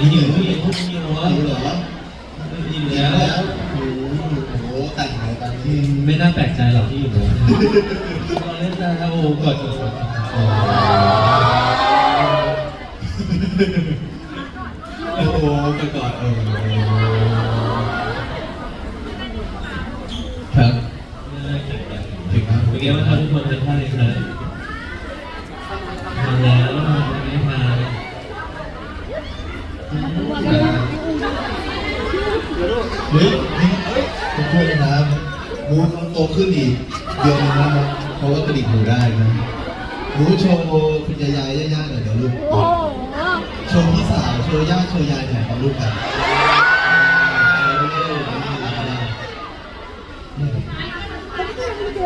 มีอยู่ผู้หญิงผู้หญิงเหรอหิวเหรออิ่มหิวแล้วแล้วโอ้โหแต่งอะไรตอนนี้ไม่น่าแปลกใจหรอกที่อยู่แล้วเราเล่นได้โอ้กอดโอ้โหก่อนเออครับ น่าเก่งจัง ถึงครับ เมื่อกี้ว่าทำทุกคนเป็นท่าเลยครับทำแล้วทำไม่ทำ เฮ้ยนี่ผมพูดเลยนะมูเขึ้นอีกเดือนนึงแล้วนะเขาก็กระดิกหูได้นะมูโชว์คุณยายยายย่าๆหน่อยเดี๋ยวลูกโอ้โห โชว์พี่สาวโชว์ย่าโชว์ยายหน่อยครับลูกครับ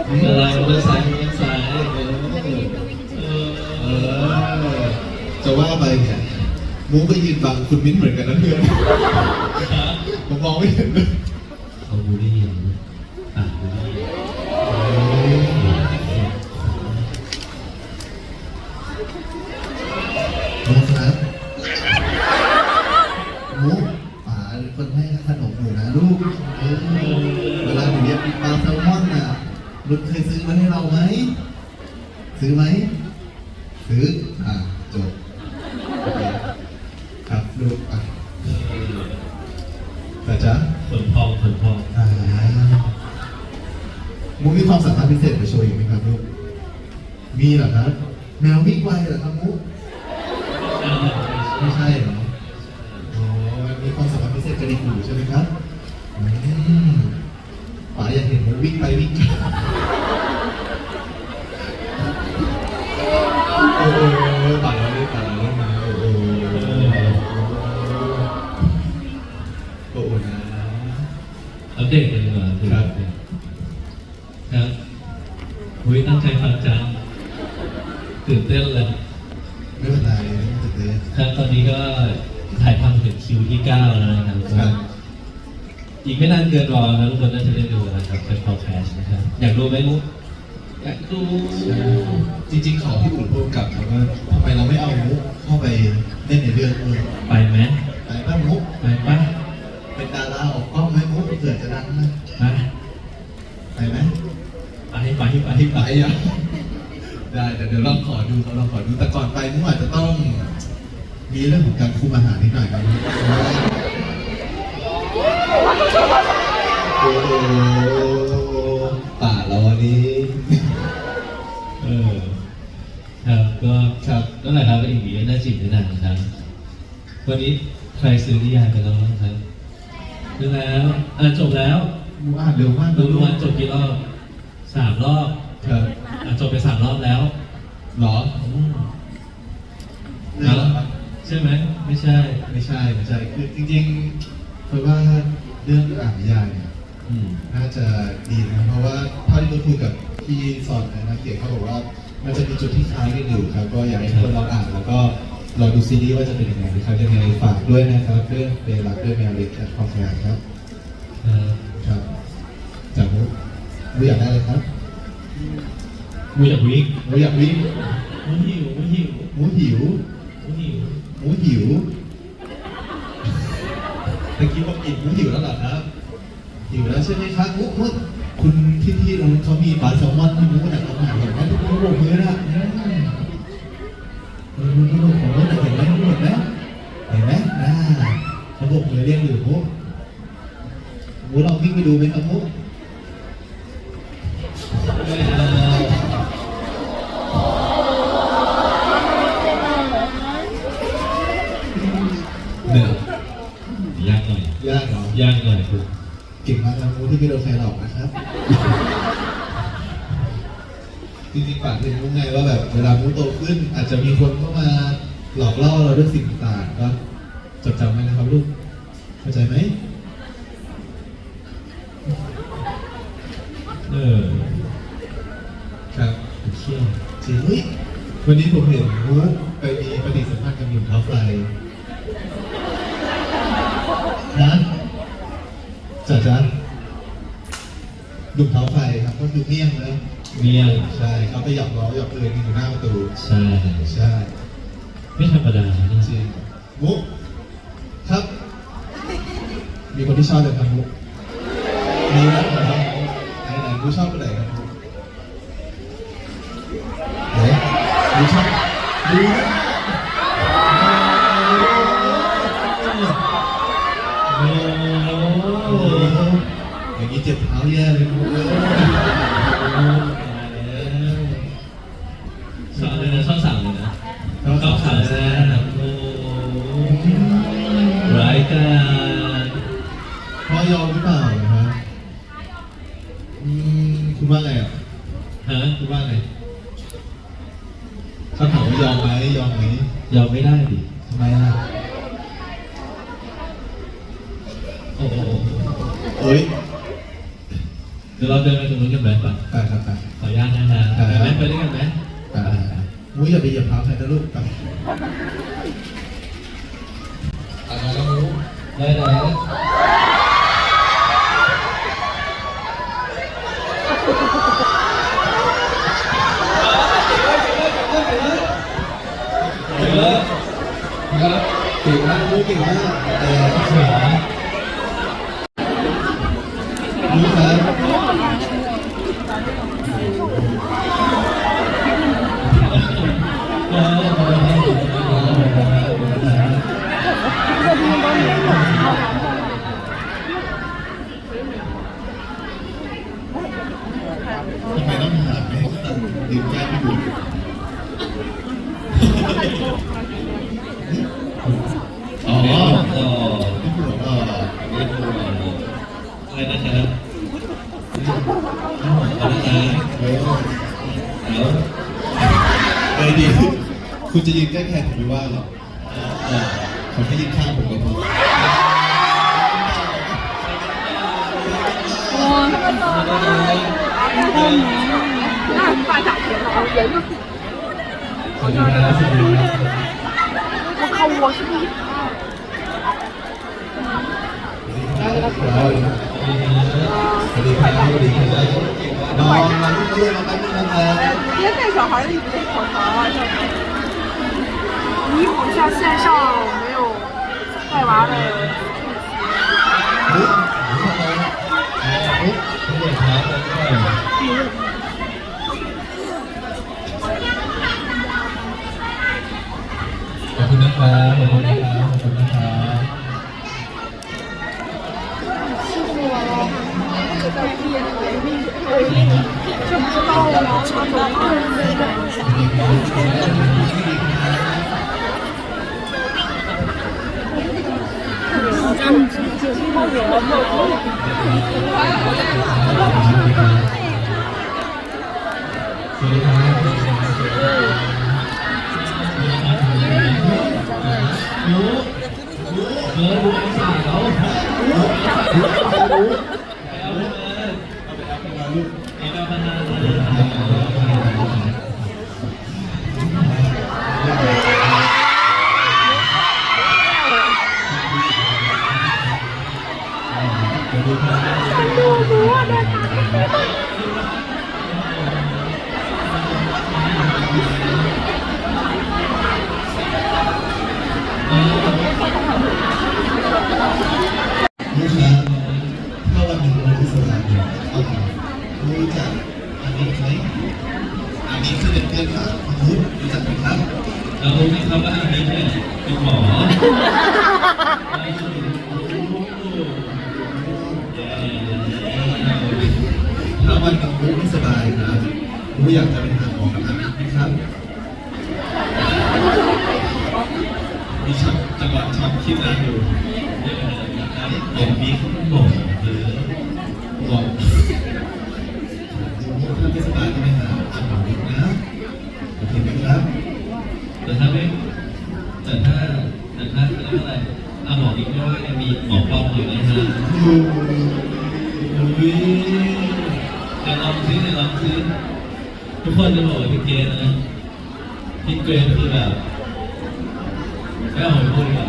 เออะไรมือซ้ายมือซ้ายเออเออจะว่าไปเนี่ยมูก็ยืนบังคุณมิ้นเหมือนกันนะเพื่อน ผมมองไม่เห็นเลย ซื้อไหมซื้อ ครับหุยตั้งใจฟังจังตื่นเต้นเลยไม่เป็นไรไม่เป็นไรครับตอนนี้ก็ถ่ายทำถึงคิวที่9แล้วนะครับครับ อีกไม่นานเกินรอครับทุกคนน่าจะได้ดูแล้วครับเป็นพอดแคสต์นะครับ อยากดูไหมมุกอยากดูจริงๆขอพี่อุ่นพูดกลับครับว่าทำไมเราไม่เอามุกเข้าไปเล่นในเรื่องด้วยไปไหมไหนบ้างมุกไปปะเป็นดาราออกกล้องไหมมุกเกิดจะดังนะ ไปที่ไปอะได้แต่เดี๋ยวลองขอดูเขาลองขอดูแต่ก่อนไปมุกอาจจะต้อง มีเรื่องของการคุมอาหารนิดหน่อยครับมุกโอ้โหป่าเราวันนี้เออครับก็ครับนั่นแหละครับอีกทีน่าจิบน่าหนังครับวันนี้ใครซื้อนิยายไปแล้วบ้างครับซื้อแล้วอ่านจบแล้วมุกอ่านเร็วมากดูเลยดูวันจบกี่รอบสามรอบ ครับอ่านจบไปสามรอบแล้วเหรออืมเรื่องอะไรใช่ไหมไม่ใช่ ไม่ใช่ไม่ใช่คือจริงๆเพราะว่าเรื่องอ่านนิยายเนี่ยอืม น่าจะดีนะเพราะว่าเท่าที่เราคุยกับพี่สอนนะนักเขียนเขาบอกว่า มันจะมีจุดที่คล้ายกันอยู่ครับ ก็อยากให้ทุกคนลองอ่านแล้วก็ลองดูซีรีส์ว่าจะเป็นยังไงนะครับยังไงฝากด้วยนะครับเรื่องเบลักด้วยแมวเล็กแคทคอมแพนครับ เอ่อครับจากมุกมุกอยากได้อะไรครับ มูอยากวิ่งมุกอยากวิ่งมูหิวมูหิวมุกหิวมูหิวมุกหิวตะกี้บอกอิ่มมุกหิวแล้วเหรอครับหิวแล้วใช่ไหมครับมุกมุกคุณพี่พี่ๆตรงนู้นเขามีปลาแซลมอนที่มุกอยากเอามาเห็นไหมทุกคนโบกมือนะอืมเออมุกโบกมือนะเห็นไหมมุกเห็นไหมเห็นไหมน่าเขาโบกมือเรียกอยู่มุกมุกลองวิ่งไปดูไหมครับมุกไม่ เอาเหนื่อยยากหน่อยยากเหรอยากหน่อยคุณเก่งมากครับมุกที่ไม่โดนใครหลอกนะครับ จริงๆฝากถึงมุกไงว่าแบบเวลามุกโตขึ้น อาจจะมีคนเข้ามาหลอกล่อเราด้วยสิ่งต่างๆก็จดจำไว้นะครับลูก เข้าใจไหม เออครับเชี่ยจริงเฮ้ยวันนี้ผมเห็นมุกไปมีปฏิสัมพันธ์กับหนุ่มเท้าไฟนะจัดจ้ะดุมเท้าไฟครับ ก็คือเมี่ยงเลยเมียงใช่เขาไปหยอกล้อหยอกเอิญอยู่หน้าประตูใช่ใช่ไม่ธรรมดานะจริงมุกครับ มีคนที่ชอบเลยครับมุกมีนะครับไหนไหนมุกชอบคนไหนครับมุกไหน ดูนะอย่างนี้เจ็บเท้าแย่เลยอ้ยชอบเลยนะชอบสั่งเลยนะชอบสั่งเลยนะโอ้รายกาจพอยอมหรือเปล่านะครับอืมคุณว่าไงอะฮะคุณว่าไง เขาถามว่ายอมไหมยอมไหมยอมไม่ได้ดิทำไมล่ะโอ้โหเอ้ยเดี๋ยวเราเดินไปตรงนู้นกันไหมก่อนไปครับไป ขออนุญาตนะฮะไปไหมไปด้วยกันไหมไปมุ้ยอย่าไปเหยียบเท้าใครนะลูกไปอะไรนะมุ้ยได้แล้วเดี๋ยว ครับเก่งมากมุ้ยเก่งมากเออขามุ้ยครับเออ ทำไมต้องหาไม่ให้ตังดื่มแก้ไม่บุญ อ๋ออ๋อ ไม่บุญเออ ไม่ถูกอะไร นคุณะแล้ดีคุณจะยืนใกล้แขนผมไม่ว่าหรอกผมแค่ยืนข้างผมก็พอขอบคุณนะสุดยอดเขาวัวใช่ไหม าแป๊บนึงนะครับ 别带小孩儿，你得考察啊！弥补一下线上没有带娃的。 เฮ้ยเฮ้ย สวัสดีครับขอบคุณนะครับขอบคุณนะครับขอบคุณ ลูกค้าถ้าวันหนึ่งเราคือสถานเดียวเอาถามรู้จักอันนี้ไหมอันนี้คือเป็นเพื่อนครับรู้รู้จักไหมครับ เรารู้ไหมครับว่าอันนี้เนี่ยเป็นหมอถ้าวันหนึ่งรู้ไม่สบายครับรู้อยากจะไปหาหมอกับอันไหมครับมีช็อตจังหวะช็อตคิดนานอยู่ผมมีบอกหรือบอก คนจะบอกว่าพี่เกรซนะพี่เกรซคือแบบไม่เอาไปพูดดีกว่า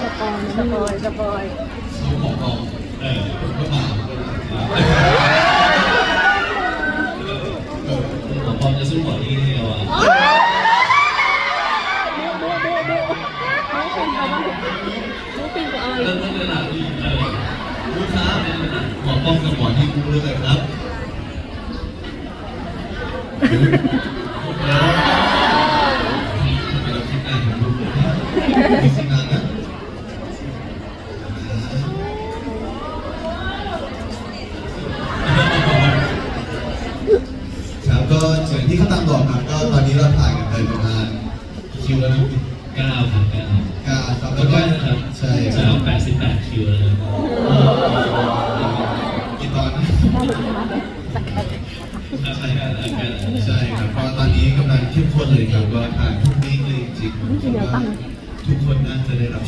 สปอยสปอยสปอย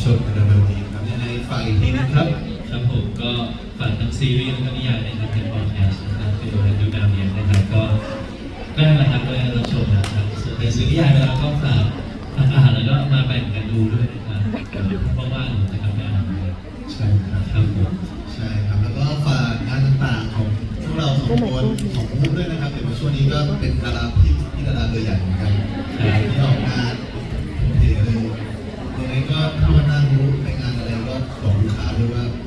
ชมกันเร็วๆนี้ครับยังไงฝากอีกทีนะครับ ครับผมก็ฝากทั้งซีรีส์แล้วก็นิยายในทางเป็นพอดแคสต์นะครับไปดูกันด้วย れは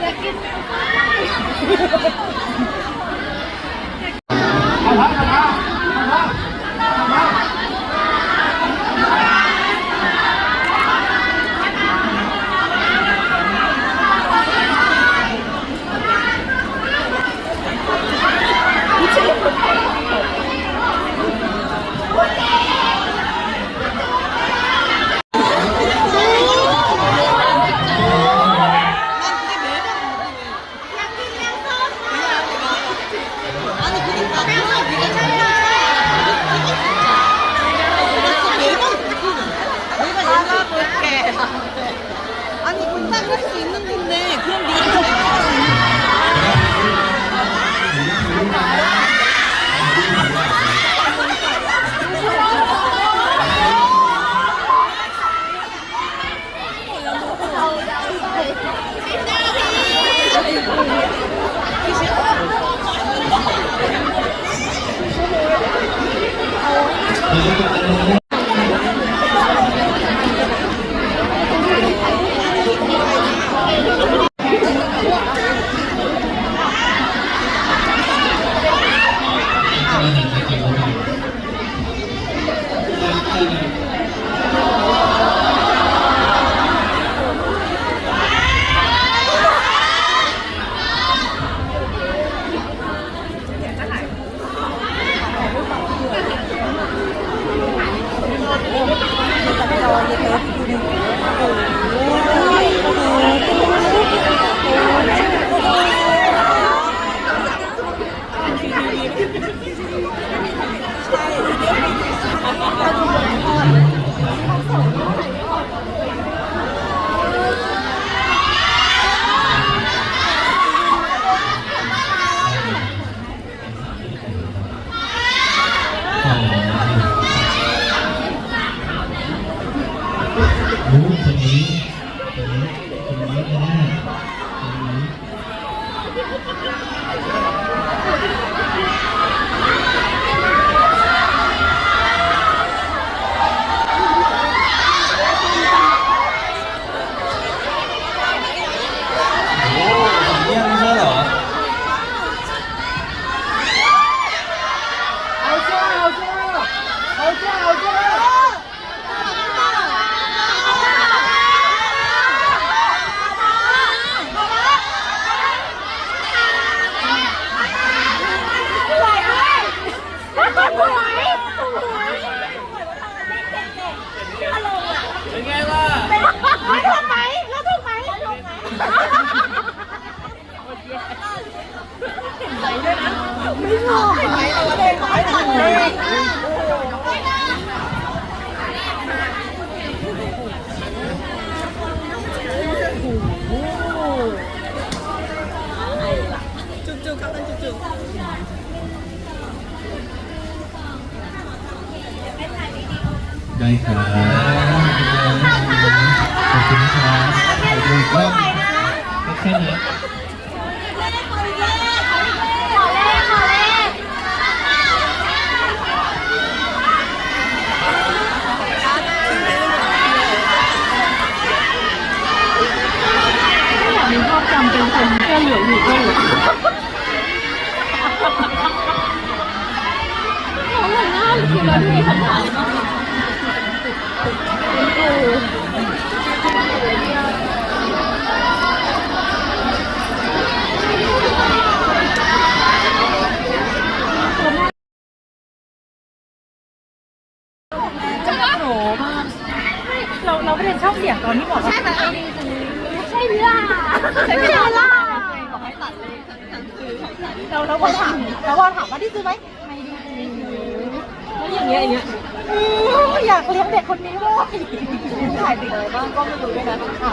อยากกินเนื้อ ได้ครับขอบคุณนะครับถ่ายรูปรอบแค่นี้ขอเลขขอเลขมีภาพจำเป็นคนเสื้อเหลืองอยู่ด้วยเหรอเขาเหมือนหน้าหรือคือเราที่คำถามเราเราไม่ได้ชอบเสียงตอนที่บอกว่าใช่ไหมใช่ล่ะใช่ล่ะเราเราพอถามเราพอถามว่าที่ซื้อไหมไม่ได้แล้วอย่างเงี้ยอย่างเงี้ยอยากเลี้ยงเด็กคนนี้ด้วยถ่ายติดอะไรบ้างก็ไม่รู้ด้วยนะอะ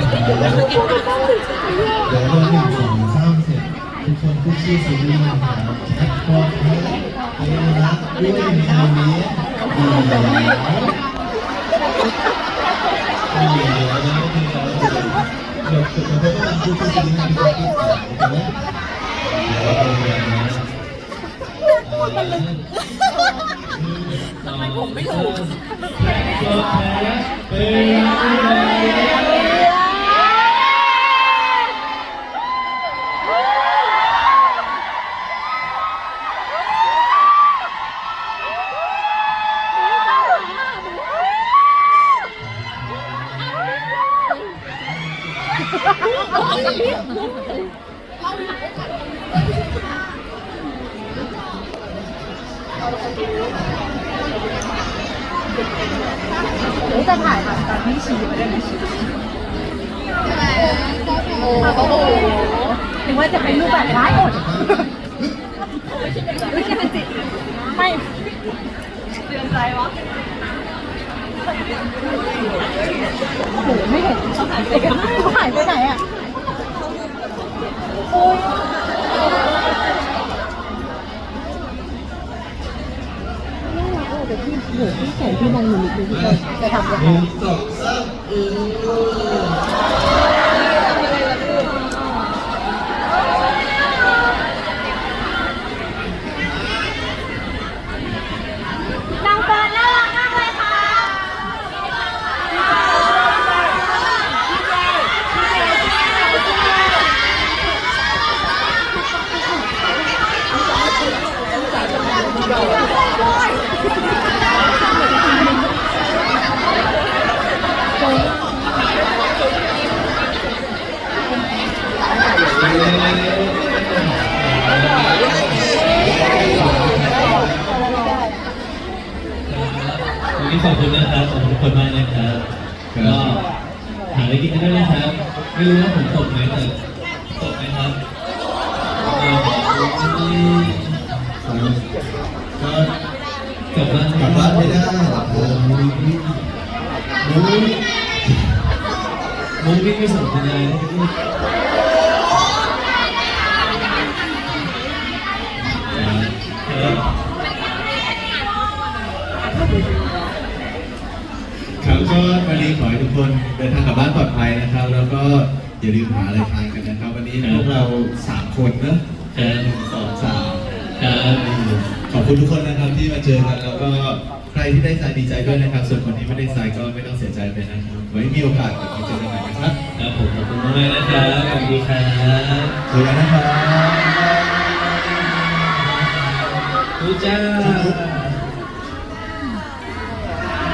เด้อะไรดีเอาคืนเลยมันถ่ายสั่นเรื่องไม่เอาเรื่องอะไรเลยเดี๋ยวเราหนึ่งสองสามเสร็จทุกคนพูดชื่อซีรีส์นะครับแอปพอร์ตเฮ้ยเฮ้ยรักด้วยมีอาเนี้ดีแล้วดีแล้วดีแล้วเดี๋ยวเดี๋ยวเราต้องพูดชื่อซีรีส์ให้ทุกคนพูดก่อนโอเคไหมเดี๋ยวเราเรียนนะทำไมผมไม่ถูก โอ้โหถึงว่าจะเป็นรูปแบบร้ายอดไม่ใช่เป็นจิตไม่เตือนใจวะโอ้โหไม่เห็นเขาหายไปกันเขาหายไปไหนอะโอ้ยแต่ที่โหที่แขนที่มองอยู่นี่คือจะทำยังไง ไม่ได้เออมุ้ยมุ้ยมุ้งวิ่งไม่ส่งคุณยายนะครับครับก็วันนี้ขอให้ทุกคนเดินทางกลับบ้านปลอดภัยนะครับ แล้วก็อย่าลืมหาอะไรทานกันนะครับ วันนี้พวกเราสามคนนะครับหนึ่งสอง คุณทุกคนนะครับที่มาเจอกันแล้วก็ใครที่ได้ใจดีใจด้วยนะครับ ส่วนคนที่ไม่ได้ใจก็ไม่ต้องเสียใจไปนะครับไว้มีโอกาสกลับมาเจอกันใหม่นะครับครับผมขอบคุณมากนะครับสวัสดีครับเจอกันนะครับทุกจ้า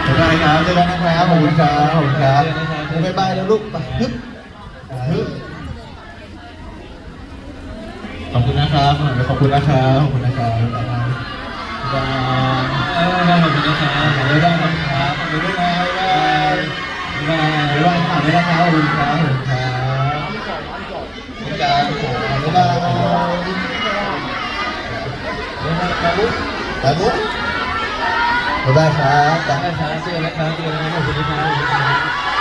บ๊ายบายครับเจอกันนะครับขอบคุณครับขอบคุณครับบ๊ายบายแล้วลูกไปฮึบฮึบขอบคุณนะครับ ขอบคุณนะครับ ขอบคุณนะครับ บ๊ายบายบ๊ายบายขอบคุณนะครับบ๊ายบายครับเดี๋ยวบ๊ายบายบ๊ายบายบ๊ายบายค่ะบ๊ายบายครับขอบคุณครับขอบคุณครับบ๊ายบายบ๊ายบายบ๊ายบายครับบุ๊คครับบุ๊คบ๊ายบายครับบ๊ายบายครับเจอกันนะครับเจอกันนะครับขอบคุณครับ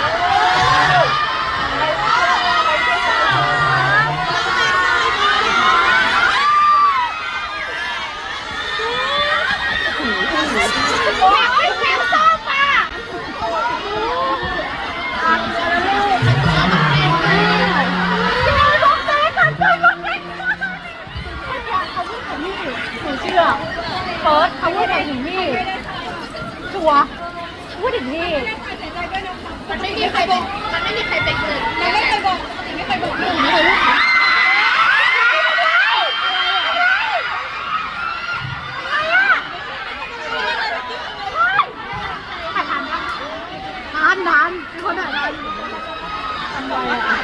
ถึงพี่ชัวร์พูดถึงพี่มันไม่มีใครบอกมันไม่มีใครเป็นเลยมันไม่เคยบอกมันไม่เคยบอกหนูไม่เคยรู้นานนานเป็นคนแบบนั้นทำไมอะ